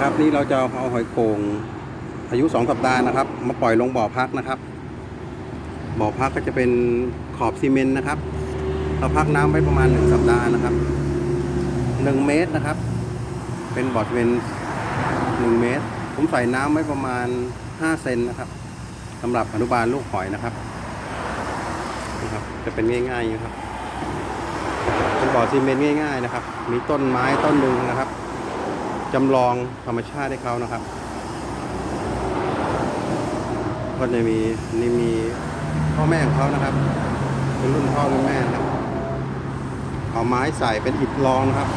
ครับนี่เราจะเอาหอยโข่งอายุสองสัปดาห์นะครับ มาปล่อยลงบ่อพักนะครับ บ่อพักก็จะเป็นขอบซีเมนต์นะครับ เราพักน้ำไว้ประมาณหนึ่งสัปดาห์นะครับหนึ่งเมตรนะครับ เป็นบ่อซีเมนหนึ่งเมตร ผมใส่น้ำไว้ประมาณห้าเซนนะครับสำหรับอนุบาลลูกหอยนะครับนะครับ จะเป็นง่ายง่างนี้ครับ เป็นบ่อซีเมนต์ง่าย ๆ นะครับ มีต้นไม้ต้นหนึ่งนะครับ จำลองธรรมชาติให้เขานะครับ ก็จะมีนี่มีพ่อแม่ของเขานะครับ เป็นรุ่นพ่อรุ่นแม่นะครับ เอาไม้ใส่เป็นอิฐรองนะครับ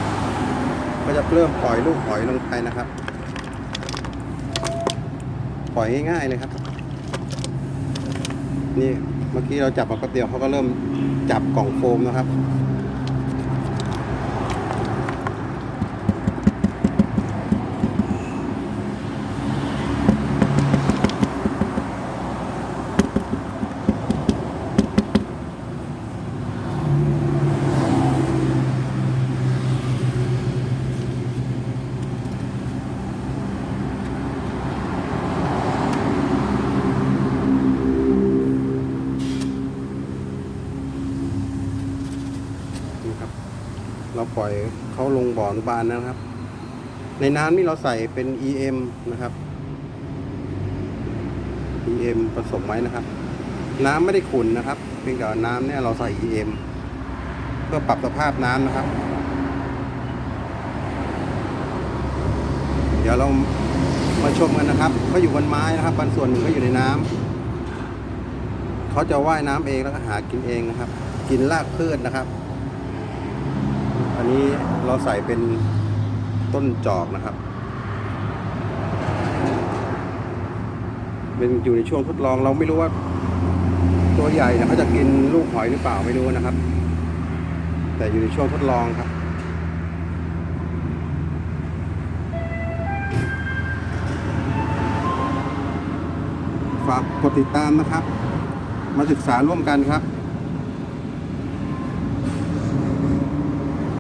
ก็จะเริ่มปล่อยลูกหอยลงไปนะครับ ปล่อยง่ายๆเลยครับ นี่เมื่อกี้เราจับมาแป๊บเดียวเขาก็เริ่มจับกล่องโฟมนะครับ เราปล่อยเขาลงบ่อนุบาลนะครับ ในน้ำนี่เราใส่เป็น EM นะครับ EM ผสมไว้นะครับ น้ำไม่ได้ขุ่นนะครับ เพียงแต่น้ำเนี่ยเราใส่ EM เพื่อปรับสภาพน้ำนะครับ เดี๋ยวเรามาชมกันนะครับเขาอยู่บนไม้นะครับบางส่วนหนึ่งก็อยู่ในน้ำเขาจะว่ายน้ำเองแล้วก็หากินเองนะครับ กินรากพืชนะครับ อันนี้เราใส่เป็นต้นจอกนะครับ เป็นอยู่ในช่วงทดลองเราไม่รู้ว่า ตัวใหญ่เนี่ยเขาจะกินลูกหอยหรือเปล่าไม่รู้นะครับ แต่อยู่ในช่วงทดลองครับฝากกดติดตามนะครับ มาศึกษาร่วมกันครับ